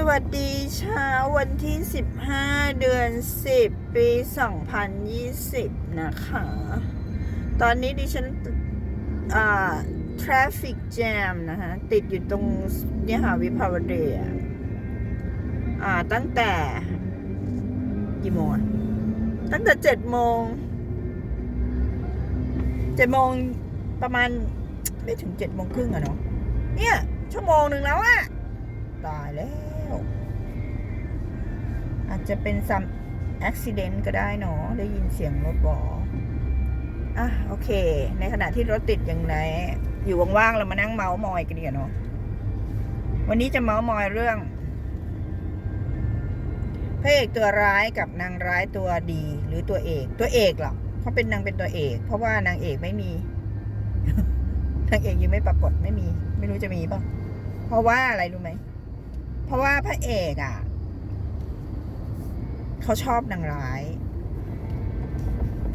สวัสดีเช้าวันที่ 15 เดือน 10 ปี 2020 นะคะ ตอนนี้ดิฉันอ่า traffic jam นะคะ ติดอยู่ตรงเนี่ยค่ะวิภาวดีอ่า ตั้งแต่กี่โมงอะตั้งแต่7โมง7โมงประมาณไม่ถึง7โมงครึ่งอะเนาะเนี่ย ชั่วโมงหนึ่งแล้วอะตายแล้ว อาจจะเป็นซัมอุบิเหตุก็ได้เนาะได้ยินเสียงรถบออะโอเค ในขณะที่รถติดอย่างไรอยู่ว่างๆเรามานั่งเมาส์มอยกันดีกว่าเนาะวันนี้จะเมาส์มอยเรื่องพระเอกตัวร้ายกับนางร้ายตัวดีหรือตัวเอก ตัวเอกหรอกเขาเป็นนางเป็นตัวเอก เพราะว่านางเอกไม่มีนางเอกยังไม่ปรากฏไม่มี ไม่รู้จะมีป่ะเพราะว่าอะไรรู้ไหม เพราะว่าพระเอกอะ เขาชอบนางร้าย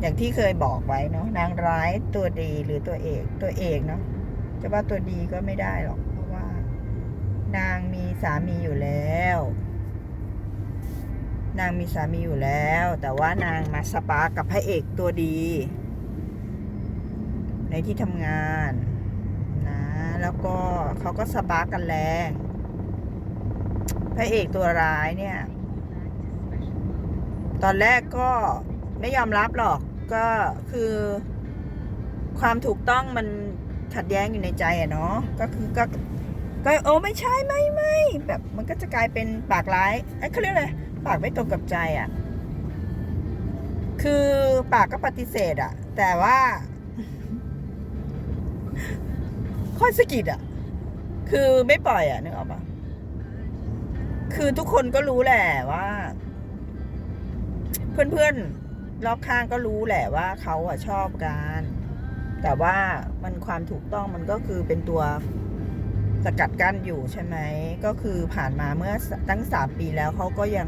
อย่างที่เคยบอกไว้เนาะนางร้ายตัวดีหรือตัวเอกตัวเอกเนาะจะว่าตัวดีก็ไม่ได้หรอก เพราะว่า นางมีสามีอยู่แล้ว นางมีสามีอยู่แล้ว แต่ว่านางมาสปากกับพระเอกตัวดี ในที่ทำงานนะ แล้วก็เขาก็สปากกันแรง พระเอกตัวร้ายเนี่ย ตอนแรกก็ไม่ยอมรับหรอกก็คือ ความถูกต้องมันขัดแย้งอยู่ในใจอะเนาะก็คือก็ก็โอ้ไม่ใช่ไม่ไม่แบบมันก็จะกลายเป็นปากร้ายไอ้เขาเรียกอะไรปากไม่ตรงกับใจอะคือปากก็ปฏิเสธอะแต่ว่าค่อยสะกิดอะคือไม่ปล่อยอะนึกออกปะ คือทุกคนก็รู้แหละว่า เพื่อนๆรอบข้างก็รู้แหละว่าเขาอะชอบกัน แต่ว่ามันความถูกต้องมันก็คือเป็นตัวสกัดกั้นอยู่ใช่ไหม ก็คือผ่านมาเมื่อตั้งสามปีแล้วเขาก็ยัง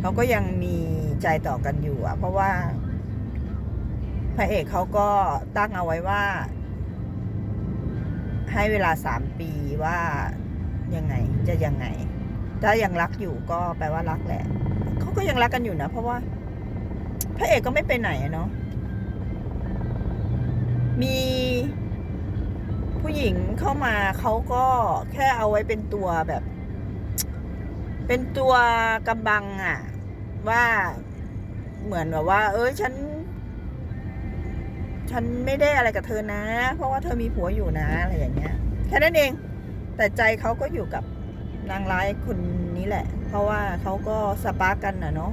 เขาก็ยังมีใจต่อกันอยู่อะเพราะว่าพระเอกเขาก็ตั้งเอาไว้ว่า ให้เวลาสามปีว่า ยังไง จะยังไง ถ้ายังรักอยู่ก็แปลว่ารักแหละเขาก็ยังรักกันอยู่นะ เพราะว่า พระเอกก็ไม่ไปไหนเนาะมีผู้หญิงเข้ามาเขาก็แค่เอาไว้เป็นตัวแบบ เป็นตัวกำบังอะว่าเหมือนแบบว่า เอ้ยฉัน ฉันไม่ได้อะไรกับเธอนะ เพราะว่าเธอมีผัวอยู่นะอะไรอย่างเงี้ยแค่นั้นเอง แต่ใจเขาก็อยู่กับนางร้ายคนนี้แหละ เพราะว่าเขาก็สปาร์กกันนะเนาะ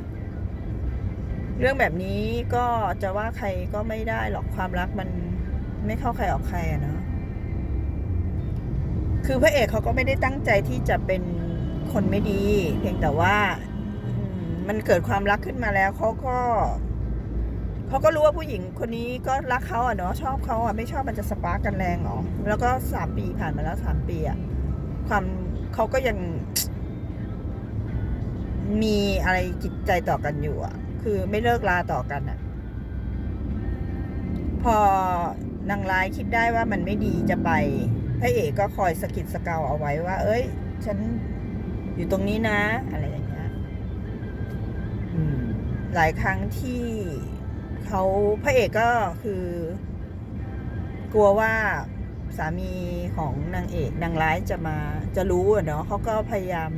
เรื่องแบบนี้ก็จะว่าใครก็ไม่ได้หรอกความรักมันไม่เข้าใครออกใครอะเนาะคือพระเอกเขาก็ไม่ได้ตั้งใจที่จะเป็นคนไม่ดี เพียงแต่ว่ามันเกิดความรักขึ้นมาแล้วเขาก็ เขาก็รู้ว่าผู้หญิงคนนี้ก็รักเขาอะเนาะชอบเขาอะไม่ชอบมันจะสปาร์กกันแรงหรอแล้วก็สามปีผ่านมาแล้วสามปีอะความเขาก็ยังมีอะไรจิตใจต่อกันอยู่อะ คือไม่เลิกลาต่อกันอะ พอนางร้ายคิดได้ว่ามันไม่ดีจะไปพระเอกก็คอยสะกิดสะเกาเอาไว้ว่า เอ้ย ฉันอยู่ตรงนี้นะ อะไรอย่างเงี้ยอืมหลายครั้งที่ เขาพระเอกก็คือ กลัวว่าสามีของนางเอกนางร้ายจะมาจะรู้อะเนาะเขาก็พยายาม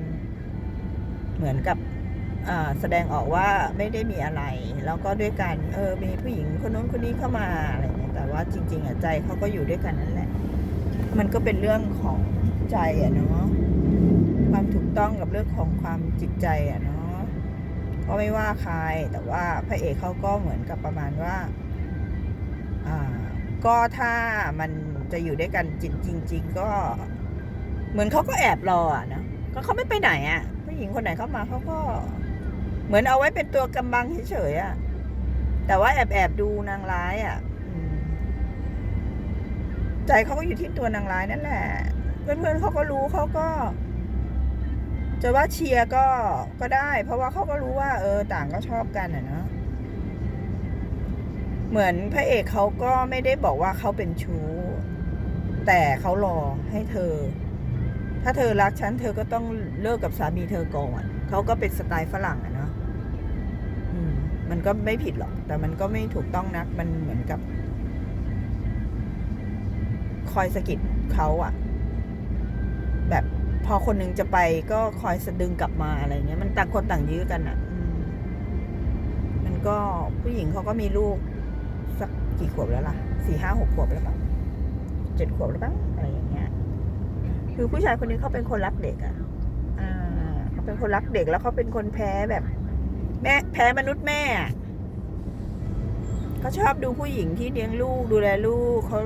เหมือนกับแสดงออกว่าไม่ได้มีอะไร แล้วก็ด้วยกันเออมีผู้หญิงคนนู้นคนนี้เข้ามาอะไรเงี้ยแต่ว่าจริง ๆอะใจเขาก็อยู่ด้วยกันนั่นแหละ มันก็เป็นเรื่องของใจอะเนาะความถูกต้องกับเรื่องของความจิตใจอะเนาะ ก็ไม่ว่าใครแต่ว่าพระเอกเขาก็เหมือนกับประมาณว่าก็ถ้ามันจะอยู่ด้วยกันจริงจริงๆก็ เหมือนเขาก็แอบรออะนะก็เขาไม่ไปไหนอะ่ะผู้หญิงคนไหนเข้ามาเขาก็ เหมือนเอาไว้เป็นตัวกำบังเฉยๆอะ่ะแต่ว่าแอบแอบดูนางร้ายอะ่ะใจเขาก็อยู่ที่ตัวนางร้ายนั่นแหละ เพื่อนๆเขาก็รู้เขาก็ จะว่าเชียร์ก็ก็ได้ เพราะว่าเขาก็รู้ว่า เออต่างก็ชอบกันอะเนอะเหมือนพระเอกเขาก็ไม่ได้บอกว่าเขาเป็นชู้ แต่เขารอให้เธอ ถ้าเธอรักฉันเธอก็ต้องเลิกกับสามีเธอก่อนเขาก็เป็นสไตล์ฝรั่งอะเนาะมมันก็ไม่ผิดหรอก แต่มันก็ไม่ถูกต้องนัก มันเหมือนกับ คอยสะกิดเขาอะแบบ พอคนหนึงจะไปก็คอยสะดึงกลับมาอะไรเงี้ย มันต่างคนต่างยื้อกันอะอืมมันก็ผู้หญิงเขาก็มีลูก สักกี่ขวบแล้วล่ะสี่ห้าหกขวบแล้วป่ะเจ็ดขวบแล้วป่ะอะไรอย่างเงี้ย คือผู้ชายคนนี้เขาเป็นคนรักเด็กอะ่ะเขาเป็นคนรักเด็กแล้วเขาเป็นคนแพ้แบบ แม่แพ้มนุษย์แม่เขาชอบดูผู้หญิงที่เลี้ยงลูกดูแลลูกเขา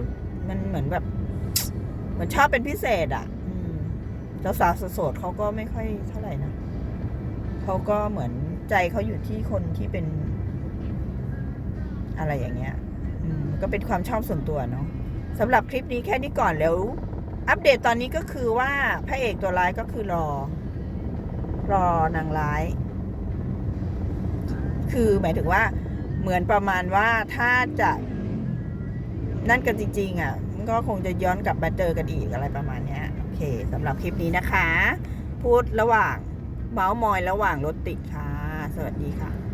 มันเหมือนแบบ เหมือนชอบเป็นพิเศษอะ่ะ อืมสาวโสดเขาก็ไม่ค่อยเท่าไหร่นะเขาก็เหมือนใจเขาอยู่ที่คนที่เป็น อะไรอย่างเงี้ยก็เป็นความชอบส่วนตัวเนาะสำหรับคลิปนี้แค่นี้ก่อนแล้ว อัปเดตตอนนี้ก็คือว่าพระเอกตัวร้ายก็คือรอ รอนางร้าย คือหมายถึงว่า เหมือนประมาณว่าถ้าจะนั่นกันจริง ๆ อะ มันก็คงจะย้อนกลับมาเจอกันอีกอะไรประมาณเนี้ย เคสำหรับคลิปนี้นะคะ พูดระหว่างเมาส์มอยระหว่างรถติดค่ะ สวัสดีค่ะ